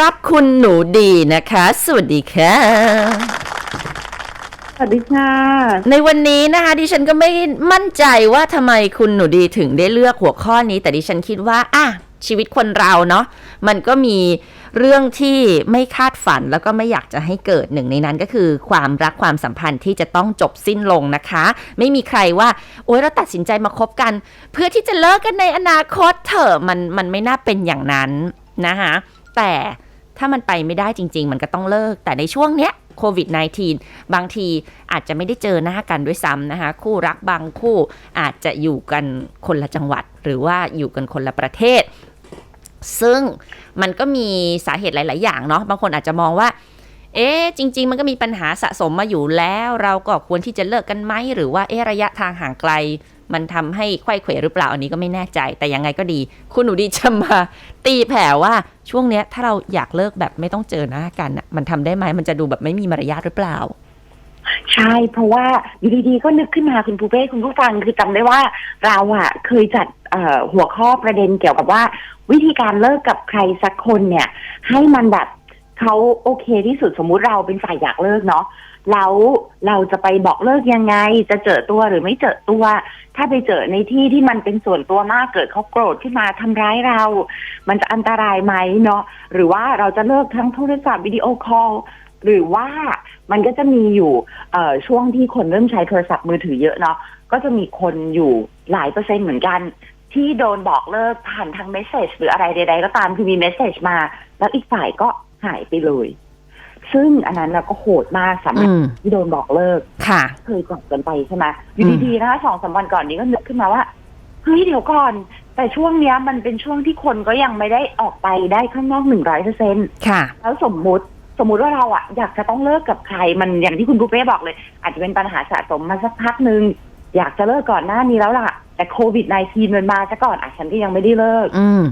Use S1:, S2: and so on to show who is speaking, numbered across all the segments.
S1: รับคุณหนูดีนะคะ สวัสดีค่ะ
S2: สวัสดีค่ะ
S1: ในวันนี้นะคะ ดิฉันก็ไม่มั่นใจว่าทำไมคุณหนูดีถึงได้เลือกหัวข้อนี้ แต่ดิฉันคิดว่า อะ ชีวิตคนเราเนาะมันก็มีเรื่องที่ไม่คาดฝันแล้วก็ไม่อยากจะให้เกิดหนึ่งในนั้นก็คือความรักความสัมพันธ์ที่จะต้องจบสิ้นลงนะคะ ไม่มีใครว่า โอ๊ยเราตัดสินใจมาคบกัน เพื่อที่จะเลิกกันในอนาคตเถอะมันมันไม่น่าเป็นอย่างนั้นนะคะ แต่ถ้ามันไปไม่ได้จริง ๆ มันก็ต้องเลิก แต่ในช่วงเนี้ยโควิด -19 บางทีอาจจะไม่ได้เจอหน้ากันด้วยซ้ำนะคะ คู่รักบางคู่อาจจะอยู่กันคนละจังหวัด หรือว่าอยู่กันคนละประเทศ ซึ่งมันก็มีสาเหตุหลาย ๆ อย่างเนาะบางคนอาจจะมองว่า เอ๊ะจริง ๆ มันก็มีปัญหาสะสมมาอยู่แล้ว เราก็ควรที่จะเลิกกันไหมหรือว่าเอ๊ระยะทางห่างไกล มันทำให้ไข้เขวหรือเปล่าอันนี้ก็ไม่แน่ใจ แต่ยังไงก็ดี คุณหนูดีจะมาตีแผ่ว่าช่วงเนี้ยถ้าเราอยากเลิกแบบไม่ต้องเจอหน้ากันอะมันทำได้ไหมมันจะดูแบบไม่มีมารยาทหรือเปล่า
S2: ใช่ เพราะว่าอยู่ดีๆก็นึกขึ้นมาคุณปูเป้คุณผู้ฟังคือจำได้ว่าเราอะเคยจัดหัวข้อประเด็นเกี่ยวกับว่า วิธีการเลิกกับใครสักคนเนี่ย ให้มันแบบเขาโอเคที่สุดสมมุติเราเป็นฝ่ายอยากเลิกเนาะ แล้วเราจะไปบอกเลิกยังไง จะเจอตัวหรือไม่เจอตัว ถ้าไปเจอในที่ที่มันเป็นส่วนตัวมากเกิดเขาโกรธขึ้นมาทำร้ายเรา มันจะอันตรายไหมเนาะหรือว่าเราจะเลิกทั้งโทรศัพท์วิดีโอคอลหรือว่ามันก็จะมีอยู่เออช่วงที่คนเริ่มใช้โทรศัพท์มือถือเยอะเนาะก็จะมีคนอยู่หลายเปอร์เซ็นต์เหมือนกัน ที่โดนบอกเลิกผ่านทางเมสเซจหรืออะไรใดๆก็ตามคือมีเมสเซจมา แล้วอีกฝ่ายก็หายไปเลย ซึ่งอันนั้นเราก็โหดมากสำหรับ
S1: อืม
S2: ที่โดนบอกเลิก
S1: ค่ะ
S2: เคยจับกันไปใช่ไหมอยู่ดีๆนะคะสองสามวันก่อนนี้ก็นึกขึ้นมาว่าเฮ้ยเดี๋ยวก่อน แต่ช่วงเนี้ยมันเป็นช่วงที่คนก็ยังไม่ได้ออกไปได้ข้างนอกหนึ่งร้อยเปอร์เซ็น
S1: ค่ะ
S2: แล้วสมมุติสมมุติว่าเราอะอยากจะต้องเลิกกับใครมันอย่างที่คุณปูเป้บอกเลย อาจจะเป็นปัญหาสะสมมาสักพักหนึ่งอยากจะเลิกก่อนหน้านี้แล้วล่ะ แต่โควิด -19 มันมาซะก่อนอะฉันก็ยังไม่ได้เลิก
S1: อืม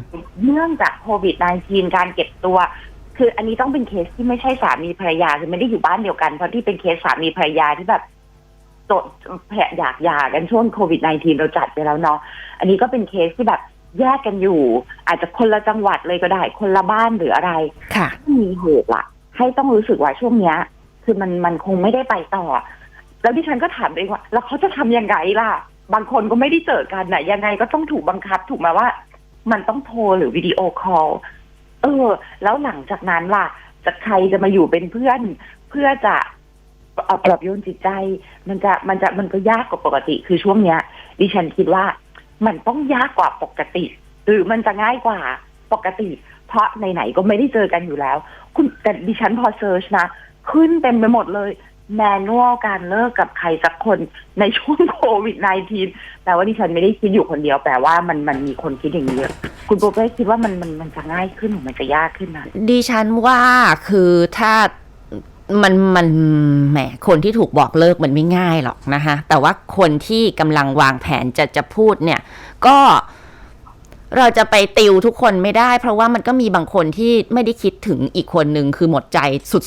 S2: เนื่องจากโควิด -19 การเก็บตัว คืออันนี้ต้องเป็นเคสที่ไม่ใช่สามีภรรยาคือไม่ได้อยู่บ้านเดียวกันเพราะที่เป็นเคสสามีภรรยาที่แบบโจดอยากหย่ากันช่วงโควิด -19 เราจัดไปแล้วเนาะอันนี้ก็เป็นเคสที่แบบแยกกันอยู่ อาจจะคนละจังหวัดเลยก็ได้ คนละบ้านหรืออะไร
S1: ค่ะ
S2: มีเหตุละให้ต้องรู้สึกว่าช่วงเนี้ย คือมันมันคงไม่ได้ไปต่อ แล้วดิฉันก็ถามตัวเองว่า แล้วเขาจะทำยังไงล่ะ บางคนก็ไม่ได้เจอกันน่ะยังไงก็ต้องถูกบังคับถูกไหมว่า มันต้องโทรหรือวิดีโอคอล เออ แล้วหลังจากนั้นล่ะจะใครจะมาอยู่เป็นเพื่อน เพื่อจะเอ่อปรับโยนจิตใจ มันจะมันจะมันก็ยากกว่าปกติ คือช่วงเนี้ย ดิฉันคิดว่ามันต้องยากกว่าปกติ หรือมันจะง่ายกว่าปกติ เพราะไหนๆก็ไม่ได้เจอกันอยู่แล้ว คุณแต่ดิฉันพอเซิร์ชนะ ขึ้นเต็มไปหมดเลย แมนนวลการเลิกกับใครสักคนในช่วงโควิด -19 แต่ว่าดิฉันไม่ได้คิดอยู่คนเดียวแต่ว่ามันมันมีคนคิดอย่างนี้เยอะคุณโบเป้คิดว่ามันมันมันจะง่ายขึ้นหรือมันจะยากขึ้นนะ
S1: ดิฉันว่าคือถ้ามันมันแหมคนที่ถูกบอกเลิกมันไม่ง่ายหรอกนะคะแต่ว่าคนที่กำลังวางแผนจะจะพูดเนี่ย ก็ เราจะไปติวทุกคนไม่ได้ เพราะว่ามันก็มีบางคนที่ไม่ได้คิดถึงอีกคนหนึ่งคือหมดใจ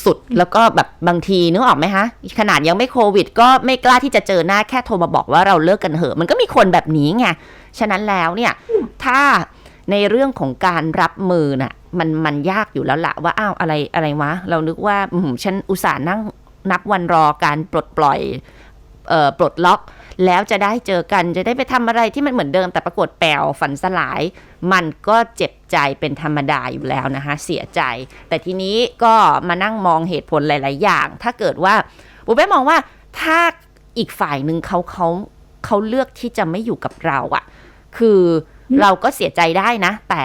S1: สุดๆ แล้วก็แบบบางทีนึกออกไหมคะขนาดยังไม่โควิด ก็ไม่กล้าที่จะเจอหน้าแค่โทรมาบอกว่าเราเลิกกันเหอะ มันก็มีคนแบบนี้ไงฉะนั้นแล้วเนี่ยถ้าในเรื่องของการรับมือน่ะมันมันยากอยู่แล้วละว่าอ้าวอะไรอะไรวะ เรานึกว่าอืมฉันอุตส่าห์นั่งนับวันรอการปลดปล่อยเอ่อปลดล็อก แล้วจะได้เจอกันจะได้ไปทำอะไรที่มันเหมือนเดิมแต่ปรากฏแปลวฝันสลาย มันก็เจ็บใจเป็นธรรมดาอยู่แล้วนะคะเสียใจ แต่ทีนี้ก็มานั่งมองเหตุผลหลาย ๆ อย่าง ถ้าเกิดว่าบุเป้มองว่าถ้าอีกฝ่ายหนึ่งเขาเขาเขาเลือกที่จะไม่อยู่กับเราอะคือเราก็เสียใจได้นะ แต่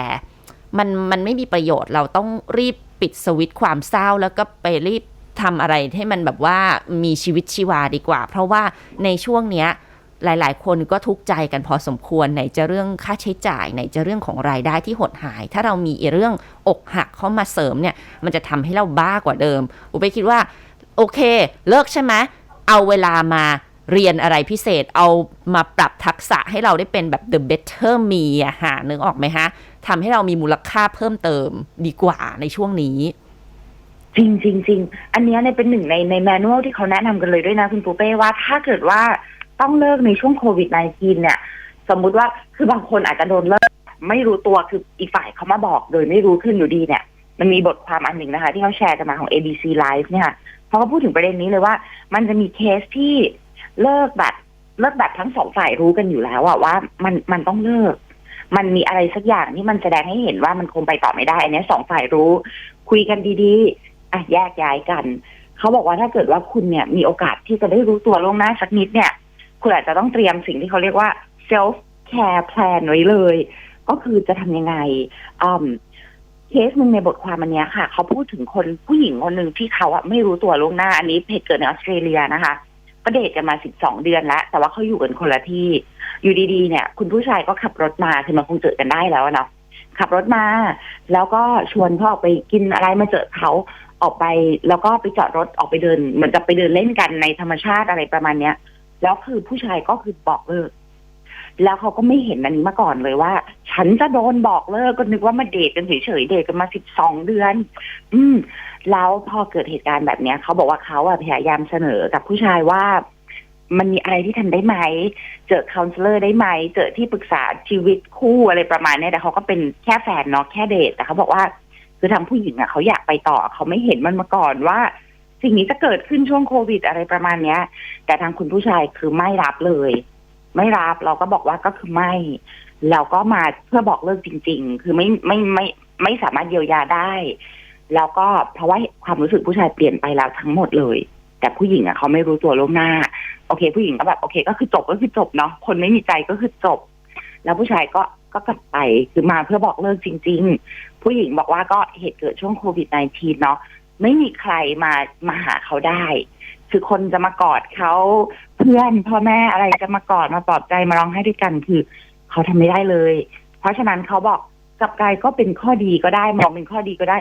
S1: มันมันไม่มีประโยชน์เราต้องรีบปิดสวิตช์ความเศร้าแล้วก็ไปรีบ ทำอะไรให้มันแบบว่ามีชีวิตชีวาดีกว่า เพราะว่าในช่วงเนี้ยหลาย ๆ คนก็ทุกข์ใจกันพอสมควรไหนจะเรื่องค่าใช้จ่ายไหนจะเรื่องของรายได้ที่หดหาย ถ้าเรามีเรื่องอกหักเข้ามาเสริมเนี่ย มันจะทำให้เราบ้ากว่าเดิมอุไปคิดว่า โอเค เลิกใช่ไหมเอาเวลามาเรียนอะไรพิเศษเอามาปรับทักษะให้เราได้เป็นแบบ the better me อะหานึกออกไหมฮะทำให้เรามีมูลค่าเพิ่มเติมดีกว่าในช่วงนี้
S2: จริงจริงจริงอันเนี้ยเนี่ยเป็นหนึ่งในในแมนนวลที่เขาแนะนำกันเลยด้วยนะคุณปูเป้ว่าถ้าเกิดว่าต้องเลิกในช่วงโควิด -19 เนี่ย สมมุติว่าคือบางคนอาจจะโดนเลิก ไม่รู้ตัวคืออีกฝ่ายเขามาบอกโดยไม่รู้ขึ้นอยู่ดีเนี่ย มันมีบทความอันหนึ่งนะคะ ที่เขาแชร์กันมาของ ABC Live เนี่ยเขาก็พูดถึงประเด็นนี้เลยว่า มันจะมีเคสที่เลิกแบบเลิกแบบทั้งสองฝ่ายรู้กันอยู่แล้วอะว่ามันมันต้องเลิก มันมีอะไรสักอย่างที่มันแสดงให้เห็นว่ามันคงไปต่อไม่ได้อันเนี้ยสองฝ่ายรู้ คุยกันดีๆ อะแยกย้ายกันเขาบอกว่าถ้าเกิดว่าคุณเนี่ยมีโอกาสที่จะได้รู้ตัวล่วงหน้าสักนิดเนี่ย คุณอาจจะต้องเตรียมสิ่งที่เขาเรียกว่า self care plan ไว้เลย ก็คือจะทำยังไงอืมเคสหนึ่งในบทความอันเนี้ยค่ะ เขาพูดถึงคนผู้หญิงคนหนึ่งที่เขาอะไม่รู้ตัวล่วงหน้าอันนี้เหตุเกิดในออสเตรเลียนะคะก็เดทกันมาสิบสองเดือนแล้ว แต่ว่าเขาอยู่กันคนละที่ อยู่ดีๆ เนี่ย คุณผู้ชายก็ขับรถมาคือมันคงเจอกันได้แล้วเนาะขับรถมา แล้วก็ชวนเขาออกไปกินอะไรมาเจอเขา ออกไปแล้วก็ไปจอดรถออกไปเดิน เหมือนกับไปเดินเล่นกันในธรรมชาติอะไรประมาณเนี้ย แล้วคือผู้ชายก็คือบอกเลิกแล้วเขาก็ไม่เห็นอันนี้มาก่อนเลยว่า ฉันจะโดนบอกเลิกก็นึกว่ามาเดทกันเฉยๆเดทกันมาสิบสองเดือน อืม แล้วพอเกิดเหตุการณ์แบบเนี้ยเขาบอกว่าเขาอะพยายามเสนอกับผู้ชายว่า มันมีอะไรที่ทำได้ไหม เจอค o u น s ลเลอร์ได้ไหม เจอที่ปรึกษาชีวิตคู่อะไรประมาณเนี้ยแต่เขาก็เป็นแค่แฟนเนาะแค่เดทแต่เขาบอกว่า คือทางผู้หญิงอะเขาอยากไปต่อเขาไม่เห็นมันมาก่อนว่า สิ่งนี้จะเกิดขึ้นช่วงโควิดอะไรประมาณเนี้ย แต่ทางคุณผู้ชายคือไม่รับเลย ไม่รับเราก็บอกว่าก็คือไม่แล้วก็มาเพื่อบอกเลิกจริง ๆ คือไม่ไม่ไม่ไม่สามารถเยียวยาได้ แล้วก็เพราะว่าความรู้สึกผู้ชายเปลี่ยนไปแล้วทั้งหมดเลย แต่ผู้หญิงอะเขาไม่รู้ตัวล่วงหน้า โอเค ผู้หญิงก็แบบโอเค ก็คือจบก็คือจบเนาะคนไม่มีใจก็คือจบ แล้วผู้ชายก็ก็กลับไปคือมาเพื่อบอกเลิกจริง ๆ ผู้หญิงบอกว่าก็เหตุเกิดช่วงโควิด -19 เนาะไม่มีใครมามาหาเขาได้ คือคนจะมากอดเขาเพื่อนพ่อแม่อะไรจะมากอดมาปลอบใจมาร้องไห้ด้วยกันคือเขาทำไม่ได้เลย เพราะฉะนั้นเขาบอกกับกายก็เป็นข้อดีก็ได้มองเป็นข้อดีก็ได้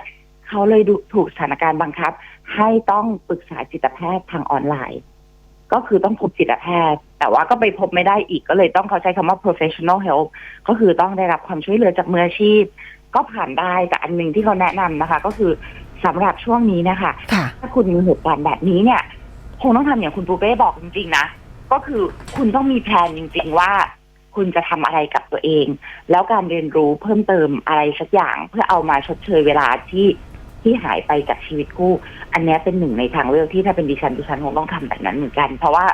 S2: เขาเลยดูถูกสถานการณ์บังคับ ให้ต้องปรึกษาจิตแพทย์ทางออนไลน์ ก็คือต้องพบจิตแพทย์ แต่ว่าก็ไปพบไม่ได้อีกก็เลยต้องเขาใช้คำว่า professional help ก็คือต้องได้รับความช่วยเหลือจากมืออาชีพ ก็ผ่านได้แต่อันหนึ่งที่เขาแนะนำนะคะ ก็คือสำหรับช่วงนี้นะคะ
S1: ค่ะ
S2: ถ้าคุณมีเหตุการณ์แบบนี้เนี่ย คงต้องทำอย่างคุณปูเป้บอกจริงๆนะก็คือคุณต้องมีแผนจริง ๆ ว่า คุณจะทำอะไรกับตัวเอง แล้วการเรียนรู้เพิ่มเติมอะไรสักอย่าง เพื่อเอามาชดเชยเวลาที่ที่หายไปจากชีวิตคู่อันเนี้ยเป็นหนึ่งในทางเลือกที่ถ้าเป็นดิฉันดิฉันคงต้องทำแบบนั้นเหมือนกัน เพราะว่า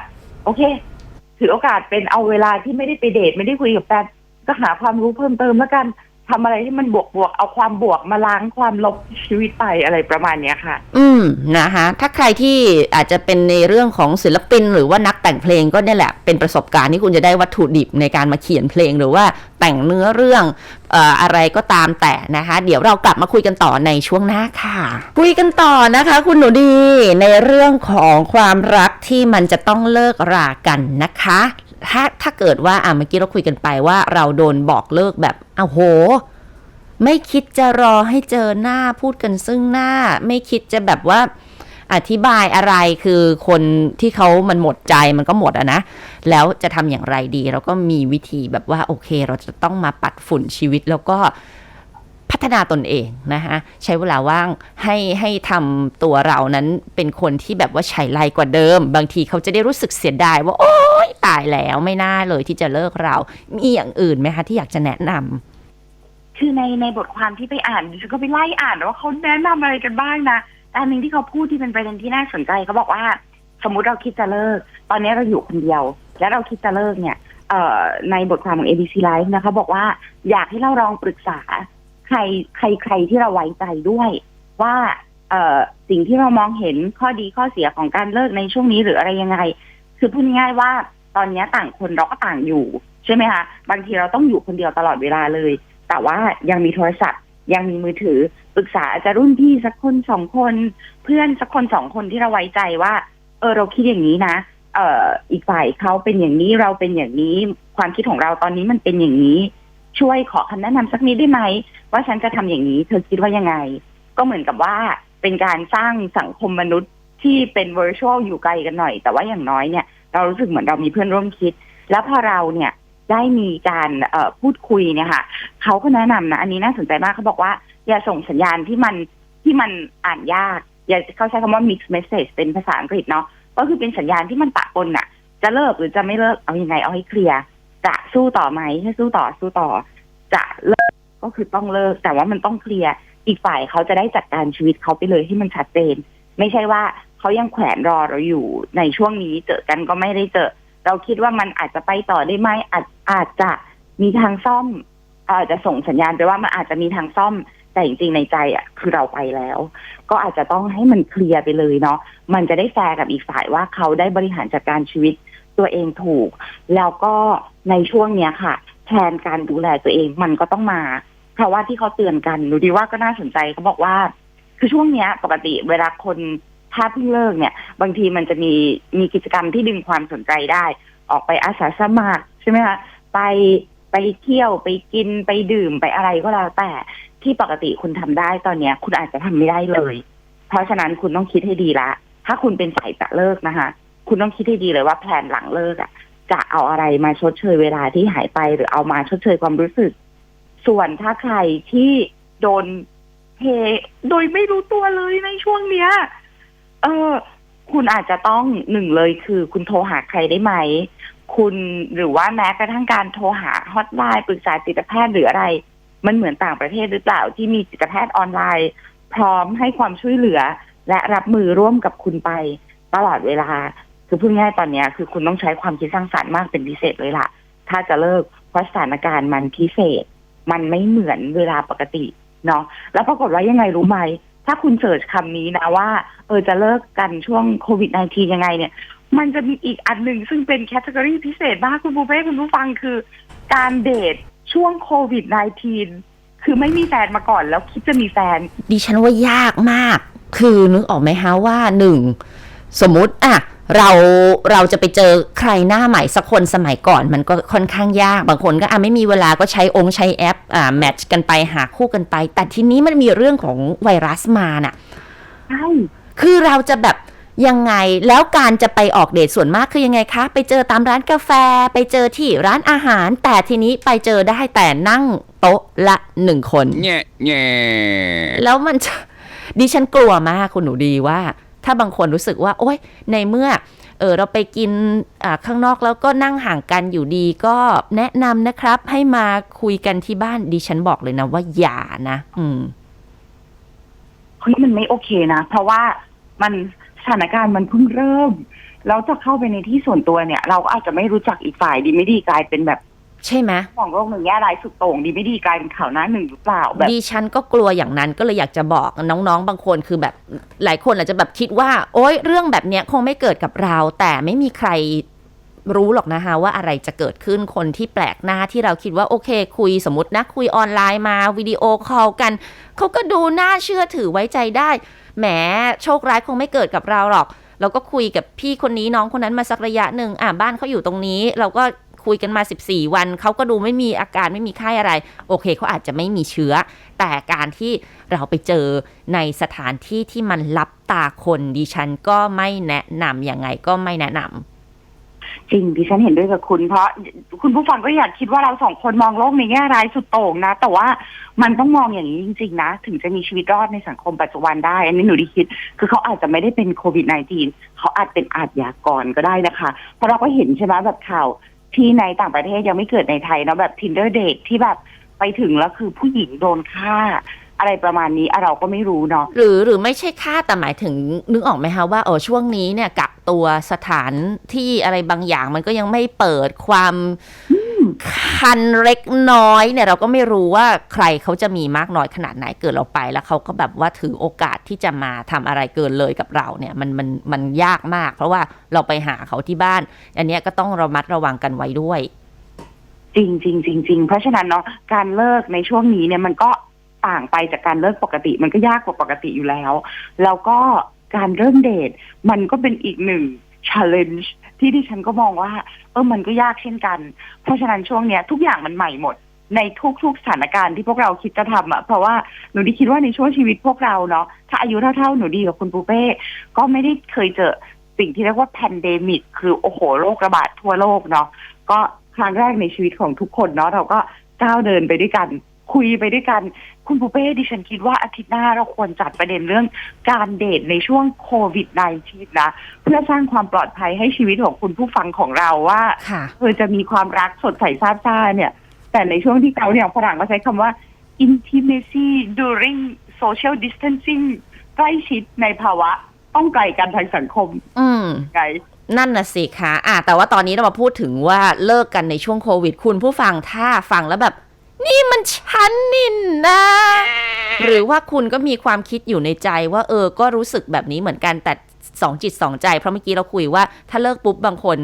S2: โอเค ถือโอกาสเป็นเอาเวลาที่ไม่ได้ไปเดทไม่ได้คุยกับแฟนก็หาความรู้เพิ่มเติมแล้วกัน ทำอะไรที่มันบวกบวกเอาความบวกมาล้างความลบชีวิตไปอะไรประมาณเนี้ยค่ะ
S1: อืมนะคะถ้าใครที่อาจจะเป็นในเรื่องของศิลปิน หรือว่านักแต่งเพลงก็เนี่ยแหละ เป็นประสบการณ์ที่คุณจะได้วัตถุดิบในการมาเขียนเพลงหรือว่าแต่งเนื้อเรื่องเอ่ออะไรก็ตามแต่นะคะ เดี๋ยวเรากลับมาคุยกันต่อในช่วงหน้าค่ะ คุยกันต่อนะคะ คุณหนูดีในเรื่องของความรักที่มันจะต้องเลิกรากันนะคะ ถ้าถ้าเกิดว่าอะเมื่อกี้เราคุยกันไปว่าเราโดนบอกเลิกแบบอ้าวโห ไม่คิดจะรอให้เจอหน้าพูดกันซึ่งหน้า ไม่คิดจะแบบว่าอธิบายอะไรคือคนที่เขามันหมดใจมันก็หมดอะนะ แล้วจะทำอย่างไรดี เราก็มีวิธีแบบว่าโอเค เราจะต้องมาปัดฝุ่นชีวิตแล้วก็พัฒนาตนเองนะคะใช้เวลาว่างให้ให้ทำตัวเรานั้นเป็นคนที่แบบว่าใช้ไรกว่าเดิม บางทีเขาจะได้รู้สึกเสียดายว่า โอ๊ยายแล้วไม่น่าเลยที่จะเลิกเรา มีอย่างอื่นไหมคะที่อยากจะแนะนำ
S2: คือในในบทความที่ไปอ่านฉันก็ไปไล่อ่านว่าเขาแนะนำอะไรกันบ้างนะแต่อันหนึ่งที่เขาพูดที่เป็นประเด็นที่น่าสนใจเขาบอกว่า สมมุติเราคิดจะเลิก ตอนนี้เราอยู่คนเดียว แล้วเราคิดจะเลิกเนี่ยเอ่อในบทความของ ABC Live นะคะบอกว่าอยากให้เราลองปรึกษา ใครใครใครที่เราไว้ใจด้วย ว่าเอ่อสิ่งที่เรามองเห็นข้อดีข้อเสียของการเลิกในช่วงนี้หรืออะไรยังไง คือพูดง่ายๆว่า ตอนนี้ต่างคนเราก็ต่างอยู่ใช่ไหมคะบางทีเราต้องอยู่คนเดียวตลอดเวลาเลย แต่ว่ายังมีโทรศัพท์ ยังมีมือถือปรึกษาอาจจะรุ่นพี่สักคนสองคน เพื่อนสักคนสองคนที่เราไว้ใจว่า เออเราคิดอย่างนี้นะเอ่ออีกฝ่ายเขาเป็นอย่างนี้เราเป็นอย่างนี้ ความคิดของเราตอนนี้มันเป็นอย่างนี้ ช่วยขอคำแนะนำสักนิดได้ไหมว่าฉันจะทำอย่างนี้ เธอคิดว่ายังไง ก็เหมือนกับว่าเป็นการสร้างสังคมมนุษย์ที่เป็น virtual อยู่ไกลกันหน่อย แต่ว่าอย่างน้อยเนี่ย เรารู้สึกเหมือนเรามีเพื่อนร่วมคิด แล้วพอเราเนี่ยได้มีการเออพูดคุยเนี่ยค่ะเขาก็แนะนำนะอันนี้น่าสนใจมากเขาบอกว่า อย่าส่งสัญญาณที่มันที่มันอ่านยาก อย่าเขาใช้คำว่า mixed message เป็นภาษาอังกฤษเนาะก็คือเป็นสัญญาณที่มันปะปนอะจะเลิกหรือจะไม่เลิกเอาอยัางไงเอาให้เคลียร์จะสู้ต่อไหมให้สู้ต่อสู้ต่อ จะเลิกก็คือต้องเลิก แต่ว่ามันต้องเคลียร์อีกฝ่ายเขาจะได้จัดการชีวิตเขาไปเลยให้มันชัดเจน ไม่ใช่ว่า เขายังแขวนรอเราอยู่ในช่วงนี้เจอกันก็ไม่ได้เจอ เราคิดว่ามันอาจจะไปต่อได้ไหมอาจอาจจะมีทางซ่อมอาจจะส่งสัญญาณไปว่ามันอาจจะมีทางซ่อมแต่จริงๆในใจอะ คือเราไปแล้ว ก็อาจจะต้องให้มันเคลียร์ไปเลยเนาะมันจะได้แฟร์กับอีกฝ่ายว่าเขาได้บริหารจัดการชีวิตตัวเองถูก แล้วก็ในช่วงเนี้ยค่ะแทนการดูแลตัวเองมันก็ต้องมา เพราะว่าที่เขาเตือนกันดูดีว่าก็น่าสนใจเขาบอกว่า คือช่วงเนี้ย ปกติเวลาคน ถ้าเพิ่งเลิกเนี่ย บางทีมันจะมีมีกิจกรรมที่ดึงความสนใจได้ ออกไปอาสาสมัครใช่ไหมคะไปไปเที่ยวไปกินไปดื่มไปอะไรก็แล้วแต่ที่ปกติคุณทำได้ตอนเนี้ย คุณอาจจะทำไม่ได้เลย เพราะฉะนั้นคุณต้องคิดให้ดีละ ถ้าคุณเป็นฝ่ายจะเลิกนะคะ คุณต้องคิดให้ดีเลยว่าแผนหลังเลิกอะ จะเอาอะไรมาชดเชยเวลาที่หายไปหรือเอามาชดเชยความรู้สึก ส่วนถ้าใครที่โดนเทโดยไม่รู้ตัวเลยในช่วงเนี้ย เออ คุณอาจจะต้องหนึ่งเลยคือ คุณโทรหาใครได้ไหม คุณหรือว่าแม้กระทั่งการโทรหาฮอตไลน์ปรึกษาจิตแพทย์หรืออะไร มันเหมือนต่างประเทศหรือเปล่าที่มีจิตแพทย์ออนไลน์ พร้อมให้ความช่วยเหลือ และรับมือร่วมกับคุณไปตลอดเวลา คือพูดง่ายตอนนี้คือคุณต้องใช้ความคิดสร้างสรรค์มากเป็นพิเศษเลยล่ะ ถ้าจะเลิกเพราะสถานการณ์มันพิเศษ มันไม่เหมือนเวลาปกติเนาะแล้วปรากฏว่ายังไงรู้ไหม ถ้าคุณเสิร์ชคำนี้นะว่า เออจะเลิกกันช่วงโควิด -19 ยังไงเนี่ย มันจะมีอีกอันหนึ่งซึ่งเป็นแคตตากรีพิเศษมากคุณบูเป้คุณผู้ฟังคือ การเดทช่วงโควิด -19 คือไม่มีแฟนมาก่อนแล้วคิดจะมีแฟน
S1: ดิฉันว่ายากมาก คือนึกออกไหมฮะว่าหนึ่ง สมมติอะ เราเราจะไปเจอใครหน้าใหม่สักคนสมัยก่อนมันก็ค่อนข้างยาก บางคนก็อะไม่มีเวลาก็ใช้องค์ใช้แอปอ่าแมทช์กันไปหาคู่กันไป แต่ทีนี้มันมีเรื่องของไวรัสมาน่ะ
S2: ใช่
S1: คือเราจะแบบยังไงแล้วการจะไปออกเดทส่วนมากคือยังไงคะ ไปเจอตามร้านกาแฟ ไปเจอที่ร้านอาหาร แต่ทีนี้ไปเจอได้แต่นั่งโต๊ะละหนึ่งคน
S3: แง่แง่
S1: แล้วมันจะดิฉันกลัวมากคุณหนูดีว่า ถ้าบางคนรู้สึกว่า โอ๊ยในเมื่อเออเราไปกินข้างนอกแล้วก็นั่งห่างกันอยู่ดีก็แนะนำนะครับ ให้มาคุยกันที่บ้านดิฉันบอกเลยนะว่าอย่านะ อืม
S2: เฮ้ยมันไม่โอเคนะ เพราะว่ามันสถานการณ์มันเพิ่งเริ่ม แล้วจะเข้าไปในที่ส่วนตัวเนี่ย เราก็อาจจะไม่รู้จักอีกฝ่ายดีไม่ดีกลายเป็นแบบ
S1: ใช่ไหม
S2: มองโลกหนึ่งแง่ร้ายสุดโต่งดีไม่ดีกลายเป็นข่าวหน้าหนึ่งหรือเปล่าแบบ
S1: ดิฉันก็กลัวอย่างนั้นก็เลยอยากจะบอกน้องๆ บางคนคือแบบหลายคนอาจจะแบบคิดว่า โอ๊ยเรื่องแบบเนี้ยคงไม่เกิดกับเรา แต่ไม่มีใครรู้หรอกนะคะว่าอะไรจะเกิดขึ้นคนที่แปลกหน้าที่เราคิดว่าโอเค คุยสมมตินะ คุยออนไลน์มาวิดีโอคอลกัน เขาก็ดูน่าเชื่อถือไว้ใจได้แหมโชคร้ายคงไม่เกิดกับเราหรอก เราก็คุยกับพี่คนนี้น้องคนนั้นมาสักระยะหนึ่งอะบ้านเขาอยู่ตรงนี้ เราก็ คุยกันมา 14 วัน เขาก็ดูไม่มีอาการไม่มีไข้อะไร โอเคเขาอาจจะไม่มีเชื้อ แต่การที่เราไปเจอในสถานที่ที่มันลับตาคนดิฉันก็ไม่แนะนำยังไงก็ไม่แนะนำ
S2: จริงดิฉันเห็นด้วยกับคุณเพราะคุณผู้ฟังก็อยากคิดว่าเราสองคนมองโลกในแง่ร้ายสุดโต่งนะ แต่ว่ามันต้องมองอย่างนี้จริง ๆ นะ ถึงจะมีชีวิตรอดในสังคมปัจจุบันได้ อันนี้หนูดีคิด คือเขาอาจจะไม่ได้เป็นโควิด -19 เขาอาจเป็นอาชญากรก็ได้นะคะ เพราะเราก็เห็นใช่ไหมแบบข่าว ที่ในต่างประเทศยังไม่เกิดในไทยเนาะแบบ tinder date ที่แบบไปถึงแล้วคือผู้หญิงโดนฆ่า อะไรประมาณนี้เราก็ไม่รู้เนาะ
S1: หรือหรือไม่ใช่ฆ่าแต่หมายถึงนึกออกไหมคะว่าเออช่วงนี้เนี่ยกักตัวสถานที่อะไรบางอย่างมันก็ยังไม่เปิดความ คันเล็กน้อยเนี่ยเราก็ไม่รู้ว่าใครเขาจะมีมากน้อยขนาดไหนเกิดเราไป แล้วเขาก็แบบว่าถือโอกาสที่จะมาทำอะไรเกินเลยกับเราเนี่ยมันมันมันยากมาก เพราะว่าเราไปหาเขาที่บ้าน อันนี้ก็ต้องระมัดระวังกันไว้ด้วย
S2: จริงจริงจริงจริงเพราะฉะนั้นเนาะการเลิกในช่วงนี้เนี่ยมันก็ต่างไปจากการเลิกปกติ มันก็ยากกว่าปกติอยู่แล้ว แล้วก็การเริ่มเดทมันก็เป็นอีกหนึ่ง challenge ที่ดิฉันก็มองว่า เออมันก็ยากเช่นกัน เพราะฉะนั้นช่วงเนี้ย ทุกอย่างมันใหม่หมดในทุกๆสถานการณ์ที่พวกเราคิดจะทำอะเพราะว่าหนูดีคิดว่าในช่วงชีวิตพวกเราเนาะถ้าอายุเท่าๆหนูดีกับคุณปูเป้ก็ไม่ได้เคยเจอสิ่งที่เรียกว่าแพนเดมิกคือโอ้โหโรคระบาดทั่วโลกเนาะก็ครั้งแรกในชีวิตของทุกคนเนาะเราก็ก้าวเดินไปด้วยกัน คุยไปด้วยกัน คุณปูเป้ดิฉันคิดว่าอาทิตย์หน้าเราควรจัดประเด็นเรื่องการเดทในช่วงโควิด -19 นะ เพื่อสร้างความปลอดภัยให้ชีวิตของคุณผู้ฟังของเราว่า
S1: ค่ะ
S2: เออจะมีความรักสดใสซาบซ่าเนี่ย แต่ในช่วงที่เขาเนี่ยฝรั่งก็ใช้คำว่า intimacy during
S3: social distancing ใกล้ชิดในภาวะต้องไกลกันทางสังคม
S1: อืม
S3: ไง
S1: นั่นน่ะสิคะอะแต่ว่าตอนนี้เรามาพูดถึงว่าเลิกกันในช่วงโควิด คุณผู้ฟังถ้าฟังแล้วแบบ นี่มันฉันนินนะ หรือว่าคุณก็มีความคิดอยู่ในใจว่าเออ ก็รู้สึกแบบนี้เหมือนกันแต่สองจิตสองใจ เพราะเมื่อกี้เราคุยว่าถ้าเลิกปุ๊บบางคน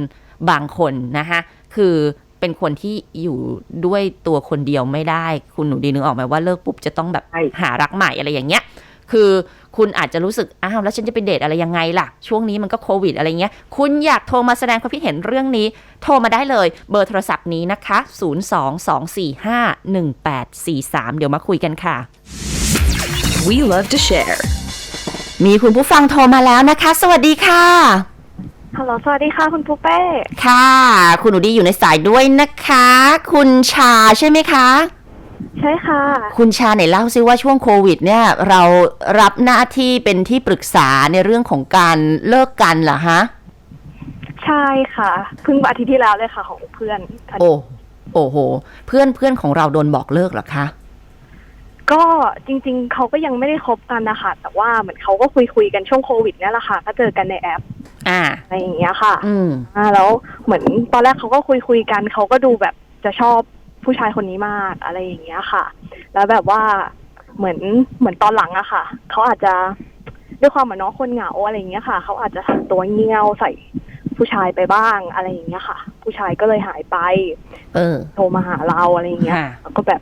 S1: บางคนนะคะคือเป็นคนที่อยู่ด้วยตัวคนเดียวไม่ได้ คุณหนูดีนึกออกไหมว่าเลิกปุ๊บจะต้องแบบ
S3: ใช่
S1: หารักใหม่อะไรอย่างเงี้ย คือคุณอาจจะรู้สึก อ้าว แล้วฉันจะไปเดทอะไรยังไงล่ะ ช่วงนี้มันก็โควิดอะไรเงี้ย คุณอยากโทรมาแสดงความคิดเห็นเรื่องนี้ โทรมาได้เลย เบอร์โทรศัพท์นี้นะคะ 022451843 เดี๋ยวมาคุยกันค่ะ
S4: We love to share.
S1: มีคุณผู้ฟังโทรมาแล้วนะคะ สวัสดีค่ะ
S5: ฮัลโหล สวัสดีค่ะ คุณปูเป้
S1: ค่ะ คุณหนูดีอยู่ในสายด้วยนะคะ คุณชาใช่ไหมคะ
S5: ใช่ค่ะ
S1: คุณชาไหนเล่าซิว่าช่วงโควิด เนี่ย เรารับหน้าที่เป็นที่ปรึกษาในเรื่องของการเลิกกันเหรอฮะ
S5: ใช่ค่ะ เพิ่งอาทิตย์ที่แล้วเลยค่ะ ของเพื่อน
S1: โอ้โอ้โห เพื่อนเพื่อนของเราโดนบอกเลิกเหรอคะ
S5: ก็จริง ๆ เขาก็ยังไม่ได้คบกันนะคะแต่ว่าเหมือนเขาก็คุยคุยๆกันช่วงโควิดเนี่ยแหละค่ะ ก็เจอกันในแอป
S1: อ่า
S5: อะไรอย่างเงี้ยค่ะ
S1: อืม
S5: อ่าแล้วเหมือนตอนแรกเขาก็คุยคุยๆกันเขาก็ดูแบบจะชอบ ผู้ชายคนนี้มากอะไรอย่างเงี้ยค่ะ แล้วแบบว่าเหมือนเหมือนตอนหลังอะค่ะเขาอาจจะด้วยความเหมือนน้องคนเหงาอะไรอย่างเงี้ยค่ะเขาอาจจะทำตัวเงี้ยวใส่ผู้ชายไปบ้างอะไรอย่างเงี้ยค่ะ ผู้ชายก็เลยหายไป
S1: เออ
S5: โทรมาหาเราอะไรอย่างเงี้ย
S1: ค่ะ
S5: แล้วก็แบบ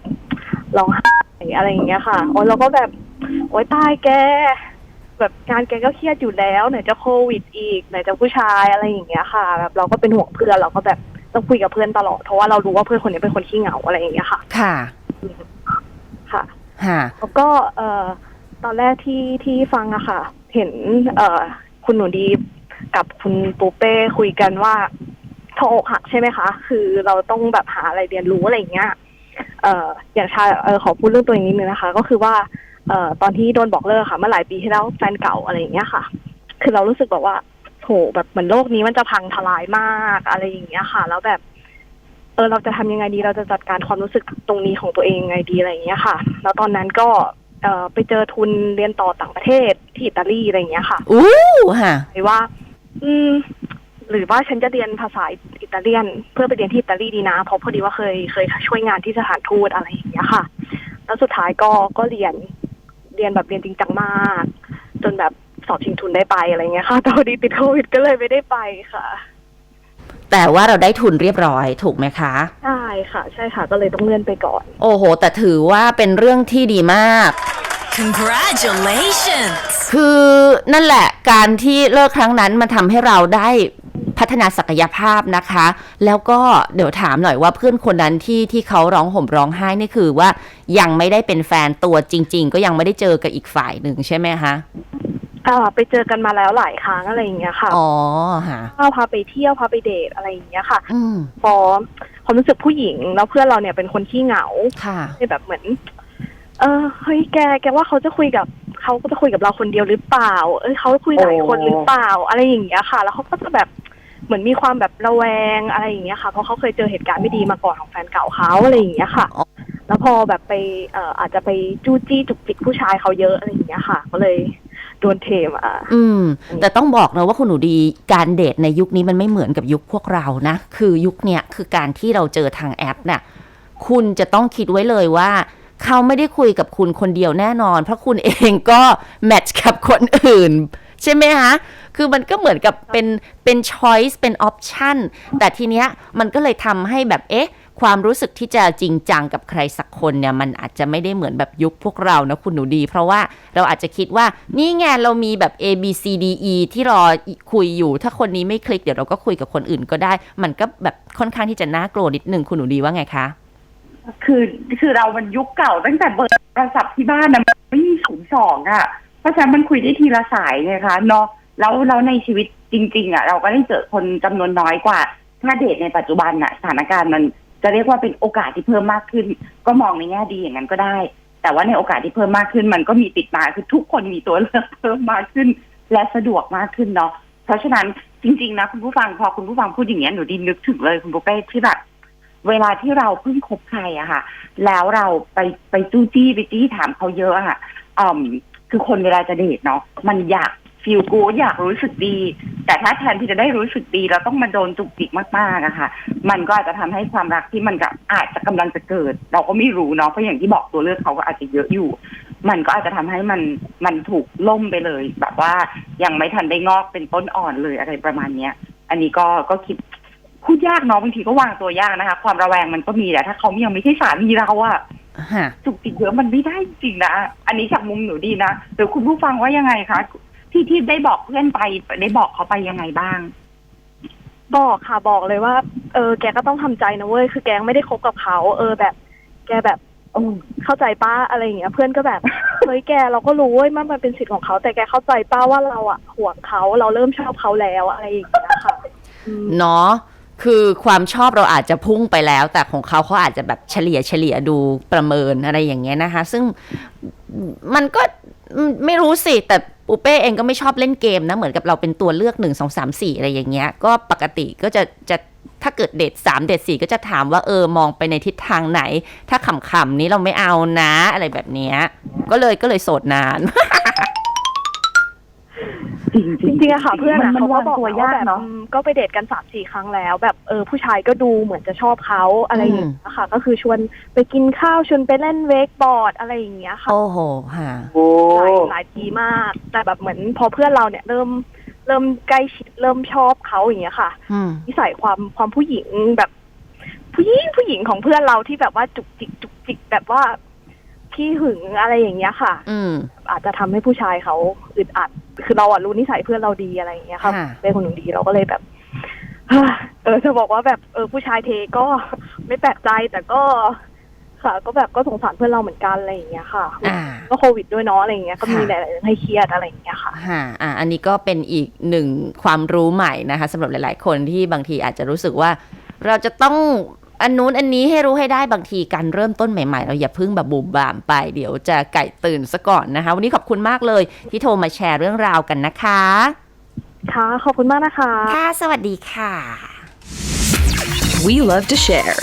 S5: ร้องไห้อะไรอย่างเงี้ยค่ะโอ้ยเราก็แบบโอ๊ยตายแก แบบงานแกก็เครียดอยู่แล้วไหนจะโควิดอีกไหนจะผู้ชายอะไรอย่างเงี้ยค่ะ แบบเราก็เป็นห่วงเพื่อนเราก็แบบ ต้องคุยกับเพื่อนตลอดเพราะว่าเรารู้ว่าเพื่อนคนนี้เป็นคนขี้เหงาอะไรอย่างเงี้ยค่ะ
S1: ค่ะ
S5: ค่ะ
S1: ค่ะ
S5: แล้วก็เอ่อตอนแรกที่ที่ฟังอะค่ะ เห็น เอ่อ คุณหนูดีกับคุณปูเป้คุยกันว่าโทรอกหักใช่ไหมคะ คือเราต้องแบบหาอะไรเรียนรู้อะไรอย่างเงี้ย เอ่อ อย่างชาเออขอพูดเรื่องตัวเองนิดนึงนะคะ ก็คือว่า เอ่อ ตอนที่โดนบอกเลิกค่ะเมื่อหลายปีที่แล้วแฟนเก่าอะไรอย่างเงี้ยค่ะ คือเรารู้สึกแบบว่า โหแบบเหมือนโลกนี้มันจะพังทลายมากอะไรอย่างเงี้ยค่ะ แล้วแบบ เออเราจะทำยังไงดีเราจะจัดการความรู้สึกตรงนี้ของตัวเองยังไงดีอะไรอย่างเงี้ยค่ะ แล้วตอนนั้นก็เอ่อไปเจอทุนเรียนต่อต่างประเทศที่อิตาลีอะไรอย่างเงี้ยค่ะ
S1: อู้ค่ะ
S5: หรือว่า อืม หรือว่าฉันจะเรียนภาษาอิตาเลียน เพื่อไปเรียนที่อิตาลีดีนะ เพราะพอดีว่าเคยเคยช่วยงานที่สถานทูตอะไรอย่างเงี้ยค่ะ แล้วสุดท้ายก็ก็เรียนเรียนแบบเรียนจริงจังมาก จนแบบ สอบชิงทุนได้ไปอะไรเงี้ยค่ะแต่พอดีติดโควิดก็เลยไม่ได้ไปค่ะ
S1: แต่ว่าเราได้ทุนเรียบร้อยถูกไหมคะ
S5: ใช่ค่ะ ใช่ค่ะ ก็เลยต้องเลื่อนไปก่อน
S1: โอ้โห แต่ถือว่าเป็นเรื่องที่ดีมาก
S4: Congratulations!
S1: คือนั่นแหละการที่เลิกครั้งนั้นมันทำให้เราได้พัฒนาศักยภาพนะคะ แล้วก็เดี๋ยวถามหน่อยว่าเพื่อนคนนั้นที่ที่เขาร้องห่มร้องไห้นี่คือว่ายังไม่ได้เป็นแฟนตัวจริง ๆ ก็ยังไม่ได้เจอกับอีกฝ่ายหนึ่งใช่ไหมคะ
S5: อ่าไปเจอกันมาแล้วหลายครั้งอะไรอย่างเงี้ยค่ะ
S1: อ๋อฮะ
S5: พาไปเที่ยวพาไปเดทอะไรอย่างเงี้ยค่ะ
S1: อืม
S5: พอความรู้สึกผู้หญิงแล้วเพื่อนเราเนี่ยเป็นคนขี้เหงา
S1: ค่ะ
S5: ที่แบบเหมือน เออเฮ้ยแกแกว่าเขาจะคุยกับเขาก็จะคุยกับเราคนเดียวหรือเปล่า เอ้ยเขาคุยหลายคนหรือเปล่า อะไรอย่างเงี้ยค่ะ แล้วเขาก็จะแบบเหมือนมีความแบบระแวงอะไรอย่างเงี้ยค่ะเพราะเขาเคยเจอเหตุการณ์ไม่ดีมาก่อนของแฟนเก่าเขาอะไรอย่างเงี้ยค่ะ
S1: อ๋อ
S5: แล้วพอแบบไปเอ่ออาจจะไปจู้จี้จุกจิกผู้ชายเขาเยอะอะไรอย่างเงี้ยค่ะ ก็เลย โดนเทมา
S1: อืม แต่ต้องบอกนะว่าคุณหนูดีการเดทในยุคนี้มันไม่เหมือนกับยุคพวกเรานะ คือยุคเนี้ยคือการที่เราเจอทางแอปน่ะคุณจะต้องคิดไว้เลยว่า เขาไม่ได้คุยกับคุณคนเดียวแน่นอน เพราะคุณเองก็แมทช์กับคนอื่น ใช่ไหมคะคือมันก็เหมือนกับเป็นเป็นช้อยส์เป็นออปชันแต่ทีเนี้ยมันก็เลยทำให้แบบเอ๊ะ ความรู้สึกที่จะจริงจังกับใครสักคนเนี่ยมันอาจจะไม่ได้เหมือนแบบยุคพวกเรานะคุณหนูดี เพราะว่าเราอาจจะคิดว่านี่ไงเรามีแบบ A B C D E ที่รอคุยอยู่ ถ้าคนนี้ไม่คลิกเดี๋ยวเราก็คุยกับคนอื่นก็ได้ มันก็แบบค่อนข้างที่จะน่ากลัวนิดนึงคุณหนูดีว่าไงคะ
S3: คือคือเรามันยุคเก่าตั้งแต่เบอร์โทรศัพท์ที่บ้านนะมันไม่มีศูนย์สองอะเพราะฉะนั้นมันคุยได้ทีละสายไงคะเนาะแล้วแล้วในชีวิตจริง ๆ อะ เราก็ได้เจอคนจำนวนน้อยกว่า ถ้าเดทในปัจจุบันอะสถานการณ์มัน จะเรียกว่าเป็นโอกาสที่เพิ่มมากขึ้น ก็มองในแง่ดีอย่างนั้นก็ได้ แต่ว่าในโอกาสที่เพิ่มมากขึ้น มันก็มีติดมาคือทุกคนมีตัวเลือกเพิ่มมากขึ้น และสะดวกมากขึ้นเนาะเพราะฉะนั้นจริง ๆ นะคุณผู้ฟังพอคุณผู้ฟังพูดอย่างเงี้ยหนูดีนึกถึงเลยคุณปุ๊กเป้ที่แบบเวลาที่เราเพิ่งคบใครอะค่ะ แล้วเราไปไปจู้จี้ไปจี้ถามเขาเยอะอะค่ะ
S2: อืมคือคนเวลาจะเดทเนาะมันอยาก ฟีลกูอยากรู้สึกดี แต่ถ้าแทนที่จะได้รู้สึกดีเราต้องมาโดนจุกจิกมากๆอะค่ะมันก็อาจจะทำให้ความรักที่มันก็อาจจะกำลังจะเกิด เราก็ไม่รู้เนาะเพราะอย่างที่บอกตัวเลือกเขาก็อาจจะเยอะอยู่ มันก็อาจจะทำให้มันมันถูกล่มไปเลย แบบว่ายังไม่ทันได้งอกเป็นต้นอ่อนเลยอะไรประมาณเนี้ย อันนี้ก็ก็คิดพูดยากเนาะบางทีก็วางตัวยากนะคะ ความระแวงมันก็มีแต่ถ้าเขายังไม่ใช่สามีเราอะ
S1: ฮะ
S2: จุกจิกเยอะมันไม่ได้จริงนะอันนี้จากมุมหนูดีนะหรือคุณผู้ฟังว่ายังไงคะ ที่ที่ได้บอกเพื่อนไปได้บอกเขาไปยังไงบ้าง
S5: บอกค่ะบอกเลยว่า เออ แกก็ต้องทำใจนะเว้ยคือแกไม่ได้คบกับเขา เออแบบ แกแบบ
S2: โอ้
S5: เข้าใจป้าอะไรอย่างเงี้ย เพื่อนก็แบบ เฮ้ยแกเราก็รู้เว้ยมันมันเป็นสิทธิ์ของเขาแต่แกเข้าใจป้าว่าเราอะห่วงเขาเราเริ่มชอบเขาแล้วอะไรอย่างเงี้ยค่ะอืม
S1: เนาะคือความชอบเราอาจจะพุ่งไปแล้ว แต่ของเขาเขาอาจจะแบบเฉลี่ยเฉลี่ยดูประเมินอะไรอย่างเงี้ยนะคะ ซึ่งมันก็อืม ไม่รู้สิ แต่ปูเป้เองก็ไม่ชอบเล่นเกมนะ เหมือนกับเราเป็นตัวเลือกหนึ่งสองสามสี่อะไรอย่างเงี้ย ก็ปกติก็จะจะถ้าเกิดเดทสามเดทสี่ก็จะถามว่าเออมองไปในทิศทางไหน ถ้าขำๆนี้เราไม่เอานะ อะไรแบบเนี้ยก็เลยก็เลยโสดนาน
S2: จริง
S5: จริงๆอะค่ะเพื่อนอะ
S2: มัน
S5: เขาก็
S2: วาง
S5: บอก
S2: ตัว
S5: ว่ายา
S2: ก
S5: แบบ
S2: เนาะ
S5: อืมก็ไปเดทกันสามสี่ครั้งแล้ว แบบเออผู้ชายก็ดูเหมือนจะชอบเขาอะไรอย่างเงี้ยค่ะ ก็คือชวนไปกินข้าวชวนไปเล่นเวกบอร์ดอะไรอย่างเงี้ยค่ะ
S1: โอ้โหค่ะ
S2: โอ้
S5: หลายหลายทีมาก แต่แบบเหมือนพอเพื่อนเราเนี่ยเริ่มเริ่มใกล้ชิดเริ่มชอบเขาอย่างเงี้ยค่ะ
S1: อืม
S5: นิสัยความความผู้หญิงแบบ ผู้หญิงผู้หญิงของเพื่อนเราที่แบบว่าจุกจิกจุกจิกแบบว่าขี้หึงอะไรอย่างเงี้ยค่ะ
S1: อืม
S5: อาจจะทำให้ผู้ชายเขาอึดอัด คือเราอะรู้นิสัยเพื่อนเราดีอะไรอย่างเงี้ยค่ะ
S1: ค่ะ
S5: เป็นคนหนึ่งดีเราก็เลยแบบ เออจะบอกว่าแบบเออผู้ชายเทก็ไม่แปลกใจแต่ก็ ค่ะ ก็แบบก็สงสารเพื่อนเราเหมือนกันอะไรอย่างเงี้ยค่ะ
S1: อ่า
S5: ก็โควิดด้วยเนาะอะไรอย่างเงี้ยก็มี
S1: ค่ะ
S5: หลายๆเรื่องให้เครียดอะไรอย่างเงี้ยค่ะ
S1: ฮะอะอันนี้ก็เป็นอีกหนึ่งความรู้ใหม่นะคะสำหรับหลาย ๆ คนที่บางทีอาจจะรู้สึกว่า เราจะต้อง อันนู้นอันนี้ให้รู้ให้ได้บางทีการเริ่มต้นใหม่ๆ เราอย่าเพิ่งแบบบูมบามไป เดี๋ยวจะไก่ตื่นซะก่อนนะคะ วันนี้ขอบคุณมากเลยที่โทรมาแชร์เรื่องราวกันนะคะ
S5: ค่ะ ขอบคุณมากนะคะ
S1: ค่ะ สวัสดีค่ะ
S4: We love to share.